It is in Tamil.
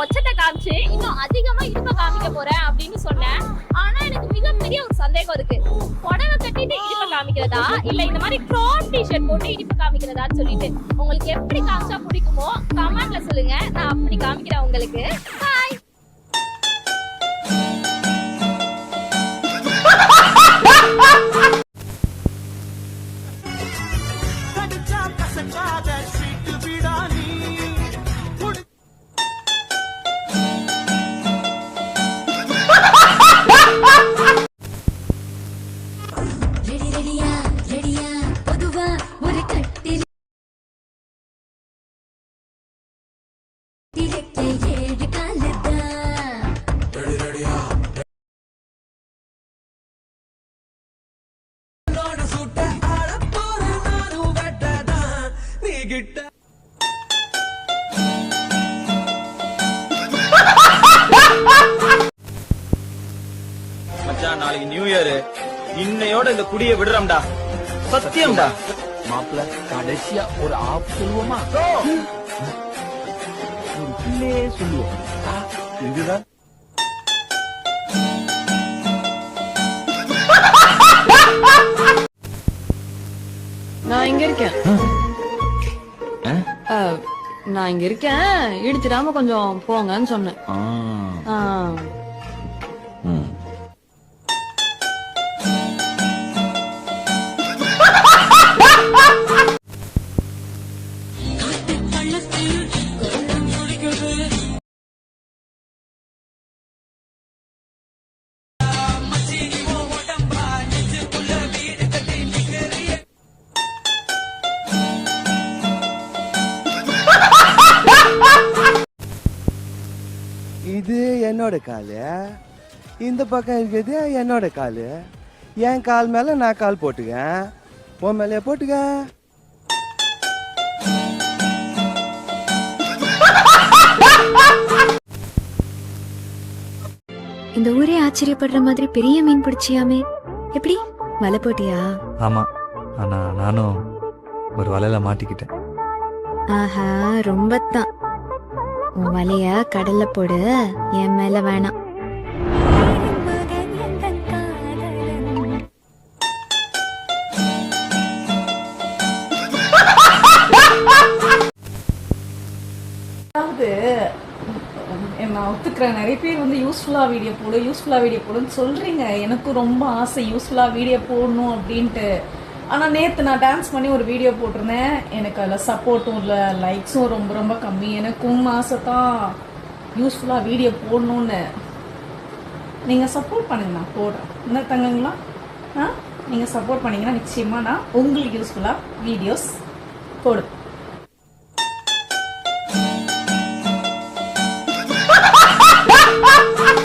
ஒச்சத்தை காமிச்சு இன்னும் அதிகமா இடுப்ப காமிக்க போறேன் அப்படின்னு சொன்னேன். ஆனா எனக்கு மிகப்பெரிய ஒரு சந்தேகம் இருக்கு. புடவை கட்டிட்டு இடுப்ப காமிக்கிறதா? இல்ல இந்த மாதிரி க்ராப் டிஷர்ட் போட்டு இடுப்பு காமிக்கிறதான்னு சொல்லிட்டு. உங்களுக்கு எப்படி காமிச்சா பிடிக்குமோ கமெண்ட்ல சொல்லுங்க. நான் அப்படி காமிக்கிறேன் உங்களுக்கு. பாய் கடிச்சா ரெடியா? ரெடியா பொதுவா ஒரு கட்டில் ஏழு காலதான் சுட்ட ஆள போற நானும் வெட்டதான் நீ கிட்ட மச்சான் நாளைக்கு நியூ இயர். இன்னையோட இந்த குடிய விடுறோம்டா சத்தியம்டா மாப்பிள்ள கடைசியா ஒரு ஆப் சொல்லுவோமா? ஒரு பிள்ளையே சொல்லுவோம். இதுதான் நான் இங்க இருக்கேன். நான் இங்க இருக்கேன். இடிச்சிடாம கொஞ்சம் போங்கன்னு சொன்னேன். இது என்னோட காலு. இந்த பக்கம் இருக்கிறது என்னோட காலு. என் கால் மேல நான் கால் போட்டுக்கேன். உன் மேலே போட்டுக்க இந்த ஊரே ஆச்சரியப்படுற மாதிரி பெரிய மீன் பிடிச்சியாமே. எப்படி? வலை போட்டியா? ஆமா. ஆனா நானும் ஒரு வலையில மாட்டிக்கிட்டேன். ஆஹா ரொம்ப தான். உன் வலைய கடல்ல போடு. என் மேல வேணாம். அதாவது நான் ஒத்துக்கிறேன் நிறைய பேர் வந்து யூஸ்ஃபுல்லாக வீடியோ போடு யூஸ்ஃபுல்லாக வீடியோ போடுன்னு சொல்கிறீங்க எனக்கும் ரொம்ப ஆசை யூஸ்ஃபுல்லாக வீடியோ போடணும் அப்படின்ட்டு. ஆனால் நேற்று நான் டான்ஸ் பண்ணி ஒரு வீடியோ போட்டிருந்தேன். எனக்கு அதில் சப்போர்ட்டும் இல்லை லைக்ஸும் ரொம்ப ரொம்ப கம்மி. எனக்கும் ஆசை தான் யூஸ்ஃபுல்லாக வீடியோ போடணுன்னு நீங்கள் சப்போர்ட் பண்ணுங்க நான் போடுறேன். என்ன தங்கங்களா? ஆ? நீங்கள் சப்போர்ட் பண்ணீங்கன்னா நிச்சயமாக நான் உங்களுக்கு யூஸ்ஃபுல்லாக வீடியோஸ் போடுவேன்.